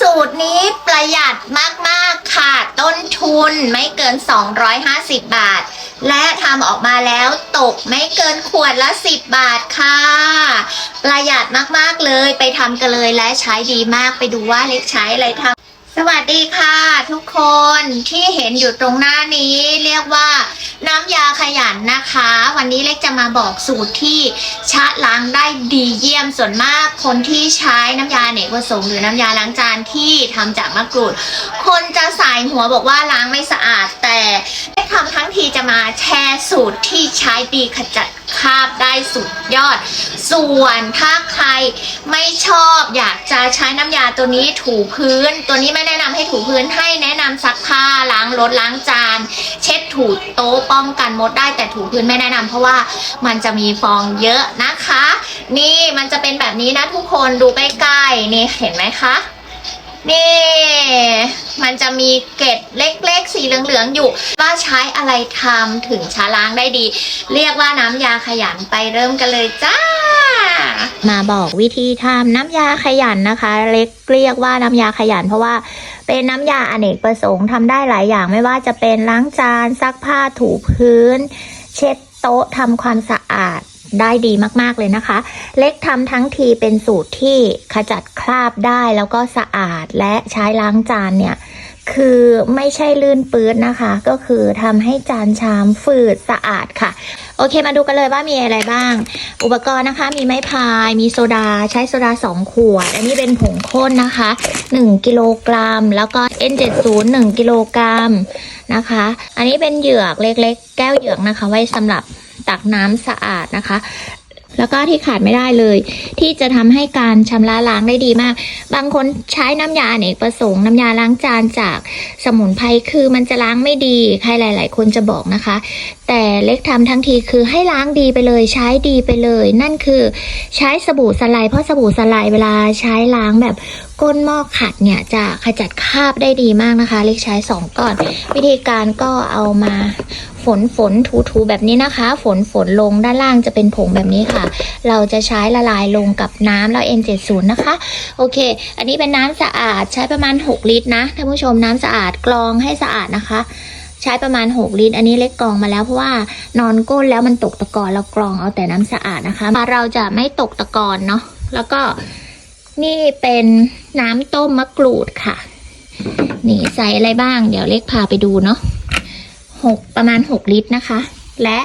สูตรนี้ประหยัดมาก ๆ ค่ะ ต้นทุนไม่เกิน 250 บาท และทำออกมาแล้วตกไม่เกินขวดละ 10 บาทค่ะ ประหยัดมาก ๆ เลยไปทำกันเลยและใช้ดีมากไปดูว่าเล็กใช้อะไรทำ วัสดีค่ะ ทุกคนที่เห็นอยู่ตรงหน้านี้เรียกว่าน้ำยาขยันนะคะ วันนี้เล็กจะมาบอกสูตรที่ชะล้างได้ดีเยี่ยมส่วนมากคนที่ใช้น้ำยาเนกผสมหรือน้ำยาล้างจานที่ทำจากมะกรูด คนจะสายหัวบอกว่าล้างไม่สะอาดแต่ ทำทั้งทีจะมาแชร์สูตรที่ใช้ดีขจัดคราบได้สุดยอด ส่วนถ้าใครไม่ชอบอยากจะใช้น้ำยาตัวนี้ถูพื้น ตัวนี้ไม่แนะนำให้ถูพื้นให้แนะนำซักผ้าล้างรถล้างจาน เช็ดถูโต๊ะป้องกันมดได้แต่ถูพื้นไม่แนะนำเพราะว่ามันจะมีฟองเยอะนะคะ นี่มันจะเป็นแบบนี้นะทุกคนดูใกล้ๆนี่เห็นไหมคะ นี่มันจะมีเกล็ดเล็กๆ สีเหลืองๆ อยู่ ว่าใช้อะไรทำถึงชาล้างได้ดี เรียกว่าน้ำยาขยันไปเริ่มกันเลยจ้า มาบอกวิธีทำน้ำยาขยันนะคะ เล็กเรียกว่าน้ำยาขยันเพราะว่าเป็นน้ำยาอเนกประสงค์ทำได้หลายอย่างไม่ว่าจะเป็นล้างจานซักผ้าถูพื้น เช็ดโต๊ะทำความสะอาด ได้ดีมากๆเลยนะคะ เล็กทำทั้งทีเป็นสูตรที่ขจัดคราบได้แล้วก็สะอาดและใช้ล้างจานเนี่ย คือไม่ใช่ลื่นปื้ดนะคะ ก็คือทำให้จานชามฝืดสะอาดค่ะ โอเคมาดูกันเลยว่ามีอะไรบ้าง อุปกรณ์นะคะ มีไม้พายมีโซดา ใช้โซดา 2 ขวด อันนี้เป็นผงข้นนะคะ 1 กิโลกรัม แล้วก็ N70 1กิโลกรัมนะคะ อันนี้เป็นเหยือกเล็กๆ แก้วเหยือกนะคะ ไว้สำหรับ ตักน้ำสะอาดนะคะ แล้วก็ที่ขาดไม่ได้เลย ที่จะทำให้การชำระล้างได้ดีมาก บางคนใช้น้ำยาอเนกประสงค์น้ำยาล้างจานจากสมุนไพรคือมันจะล้างไม่ดีใครหลาย ๆ คนจะบอกนะคะ แต่เล็กทำทั้งทีคือให้ล้างดีไปเลย ใช้ดีไปเลย นั่นคือใช้สบู่สไลด์เพราะสบู่สไลด์เวลาใช้ล้างแบบก้นหม้อขัดเนี่ยจะขจัดคราบได้ดีมากนะคะ เล็กใช้สองก้อน วิธีการก็เอามาฝนฝนถูถูแบบนี้นะคะ ฝนฝนลงด้านล่างจะเป็นผงแบบนี้ค่ะ เราจะใช้ละลายลงกับน้ำแล้ว N70 นะคะ โอเค อันนี้เป็นน้ำสะอาดใช้ประมาณ 6 ลิตรนะท่านผู้ชมน้ำสะอาดกรองให้สะอาดนะคะ ใช้ประมาณ 6 ลิตร อันนี้เล็กกรองมาแล้วเพราะว่านอนก้นแล้วมันตกตะกอนเรากรองเอาแต่น้ำสะอาดนะคะเราจะไม่ตกตะกอนเนาะแล้วก็นี่เป็นน้ำต้มมะกรูดค่ะ นี่ใส่อะไรบ้าง เดี๋ยวเล็กพาไปดูเนาะ หกประมาณ 6 ลิตรนะคะ และ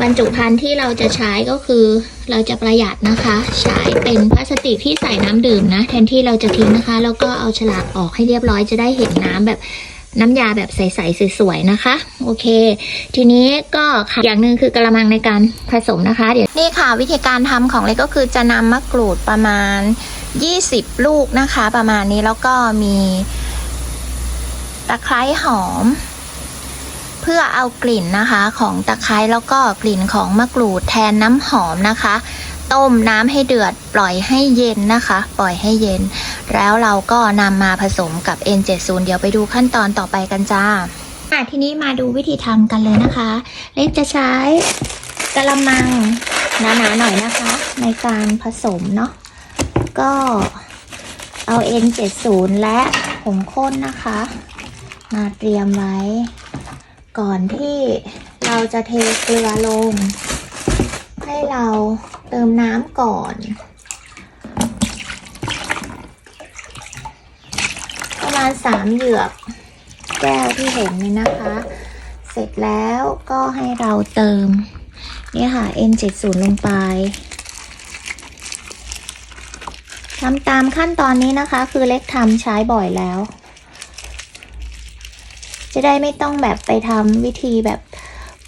บรรจุภัณฑ์ที่เราจะใช้ก็คือเราจะประหยัดนะคะ ใช้เป็นพลาสติกที่ใส่น้ำดื่มนะ แทนที่เราจะทิ้งนะคะ แล้วก็เอาฉลากออกให้เรียบร้อยจะได้เห็นน้ำแบบน้ำยาแบบใสๆสวยๆนะคะ โอเค ทีนี้ก็ค่ะอย่างหนึ่งคือกระมังในการผสมนะคะ เดี๋ยวนี่ค่ะวิธีการทำของเล็กก็คือจะนำมะกรูดประมาณ 20 ลูกนะคะ ประมาณนี้แล้วก็มีตะไคร้หอม เพื่อเอากลิ่นนะคะของตะไคร้แล้วก็กลิ่นของมะกรูดแทนน้ำหอมนะคะ ต้มน้ำให้เดือดปล่อยให้เย็นนะคะ ปล่อยให้เย็น แล้วเราก็นำมาผสมกับ N70 เดี๋ยวไปดูขั้นตอนต่อไปกันจ้าอะทีนี้มาดูวิธีทำกันเลยนะคะ เล็กจะใช้กระมังหนาๆหน่อยนะคะ ในการผสมเนาะก็เอา N70 และผงข้นนะคะ มาเตรียมไว้ ก่อนที่เราจะเทเกลือลง ให้เราเติมน้ำก่อน ประมาณสามเหยือกแก้วที่เห็นนี่นะคะ เสร็จแล้วก็ให้เราเติม นี่ค่ะ N70 ลงไปทำตามขั้นตอนนี้นะคะ คือเล็กทำใช้บ่อยแล้ว จะได้ไม่ต้องแบบไปทำวิธีแบบ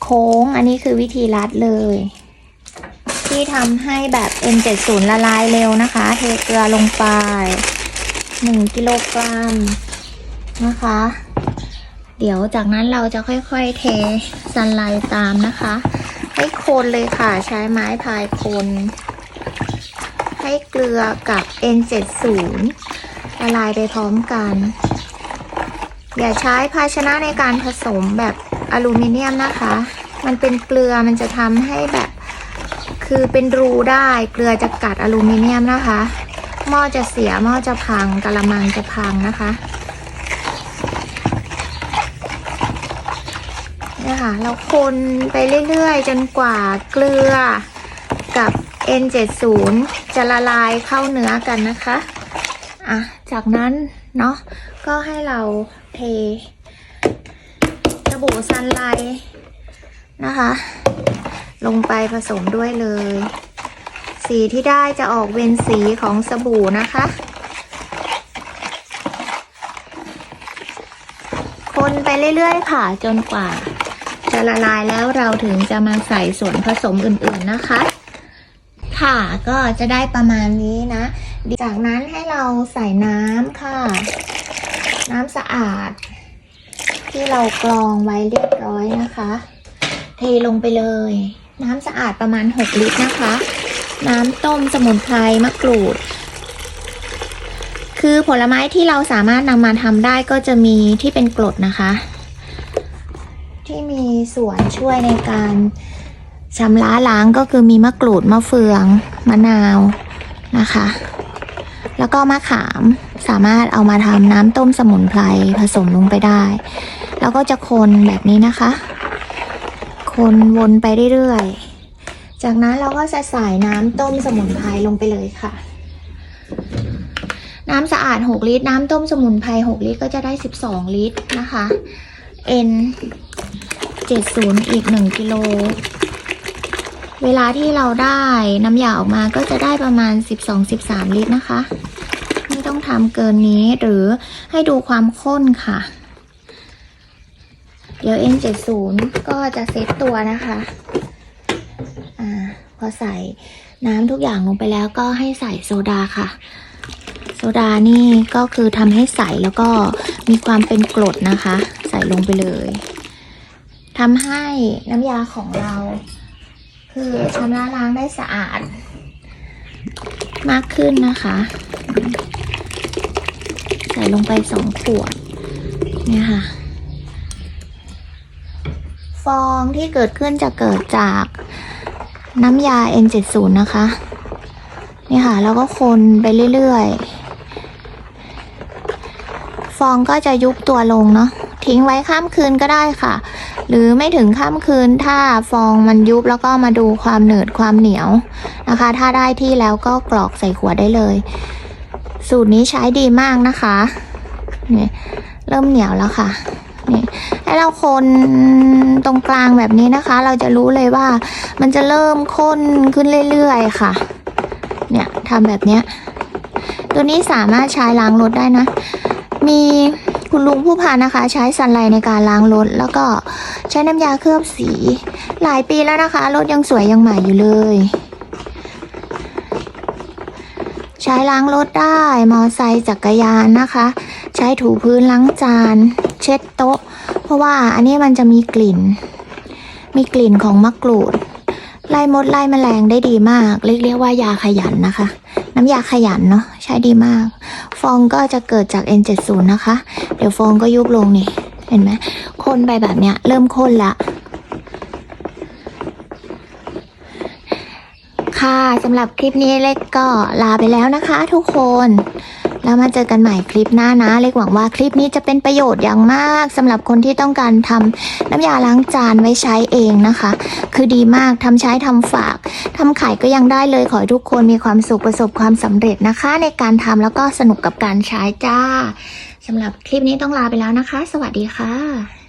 โค้ง อันนี้คือวิธีรัดเลย ที่ทำให้แบบ N70 ละลายเร็วนะคะ เทเกลือลงไป 1 กิโลกรัมนะคะ เดี๋ยวจากนั้นเราจะค่อยๆเทสไลด์ตามนะคะ ให้คนเลยค่ะใช้ไม้พายคนให้เกลือกับ N70 ละลายไปพร้อมกัน อย่าใช้ภาชนะในการผสมแบบอลูมิเนียมนะคะ มันเป็นเกลือมันจะทำให้แบบ คือเป็นรูได้เกลือจะกัดอลูมิเนียมนะคะ หม้อจะเสียหม้อจะพังกะละมังจะพังนะคะเนี่ยค่ะเราคนไปเรื่อยๆ จนกว่าเกลือกับ N70 จะละลายเข้าเนื้อกันนะคะ อะ จากนั้นเนาะ ก็ให้เรา เทสบู่ซันไลท์นะคะ ลงไปผสมด้วยเลย สีที่ได้จะออกเป็นสีของสบู่นะคะ คนไปเรื่อยๆค่ะจนกว่า จะละลายแล้วเราถึงจะมาใส่ส่วนผสมอื่นๆนะคะ ค่ะก็จะได้ประมาณนี้นะ จากนั้นให้เราใส่น้ำค่ะ น้ำสะอาด ที่เรากรองไว้เรียบร้อยนะคะ เทลงไปเลย น้ำสะอาดประมาณ 6 ลิตรนะคะ น้ำต้มสมุนไพรมะกรูด คือผลไม้ที่เราสามารถนำมาทำได้ก็จะมีที่เป็นกรดนะคะ ที่มีส่วนช่วยในการชำระล้างก็คือมีมะกรูดมะเฟือง มะนาวนะคะ แล้วก็มะขาม สามารถเอามาทำน้ำต้มสมุนไพรผสมลงไปได้ แล้วก็จะคนแบบนี้นะคะ คนวนไปเรื่อยๆ จากนั้นเราก็จะใส่น้ำต้มสมุนไพรลงไปเลยค่ะ น้ำสะอาด 6 ลิตร น้ำต้มสมุนไพร6ลิตรก็จะได้ 12 ลิตรนะคะ N 70 อีก 1 กิโล เวลาที่เราได้น้ำยาออกมาก็จะได้ประมาณ 12-13 ลิตรนะคะ ทำเกินนี้หรือให้ดูความข้นค่ะ เดี๋ยว N70 ก็จะเซตตัวนะคะอ่าพอใส่น้ำทุกอย่างลงไปแล้วก็ให้ใส่โซดาค่ะ โซดานี่ก็คือทำให้ใสแล้วก็มีความเป็นกรดนะคะ ใส่ลงไปเลยทำให้น้ำยาของเรา คือชำระล้างได้สะอาดมากขึ้นนะคะ ส่ลงไปสองขวดเนี่ยค่ะ ฟองที่เกิดขึ้นจะเกิดจากน้ำยา N70 นะคะ นี่ค่ะ แล้วก็คนไปเรื่อยๆ ฟองก็จะยุบตัวลงเนาะทิ้งไว้ข้ามคืนก็ได้ค่ะ หรือไม่ถึงข้ามคืนถ้าฟองมันยุบแล้วก็มาดูความเหนืดความเหนียวนะคะ ถ้าได้ที่แล้วก็กรอกใส่ขวดได้เลย สูตรนี้ใช้ดีมากนะคะเนี่ยเริ่มเหนียวแล้วค่ะนี่ให้เราคนตรงกลางแบบนี้นะคะ เราจะรู้เลยว่ามันจะเริ่มข้นขึ้นเรื่อยๆค่ะ เนี่ยทำแบบเนี้ยตัวนี้สามารถใช้ล้างรถได้นะ มีคุณลุงผู้พานนะคะ ใช้สันไลในการล้างรถ แล้วก็ใช้น้ำยาเคลือบสี หลายปีแล้วนะคะรถยังสวยยังใหม่อยู่เลย ใช้ล้างรถได้ มอไซค์จักรยานนะคะ ใช้ถูพื้นล้างจาน เช็ดโต๊ะ เพราะว่าอันนี้มันจะมีกลิ่น มีกลิ่นของมะกรูด ไล่มดไล่แมลงได้ดีมาก เรียกเรียกว่ายาขยันนะคะ น้ำยาขยันเนาะใช้ดีมาก ฟองก็จะเกิดจาก N70 นะคะ เดี๋ยวฟองก็ยุบลงนี่ เห็นไหมคนไปแบบเนี้ยเริ่มข้นละ ค่ะสำหรับคลิปนี้เล็กก็ลาไปแล้วนะคะทุกคน แล้วมาเจอกันใหม่คลิปหน้านะ เล็กหวังว่าคลิปนี้จะเป็นประโยชน์อย่างมากสำหรับคนที่ต้องการทำน้ำยาล้างจานไว้ใช้เองนะคะ คือดีมากทำใช้ทำฝากทำขายก็ยังได้เลยขอให้ทุกคนมีความสุขประสบความสำเร็จนะคะ ในการทำแล้วก็สนุกกับการใช้จ้าสำหรับคลิปนี้ต้องลาไปแล้วนะคะ สวัสดีค่ะ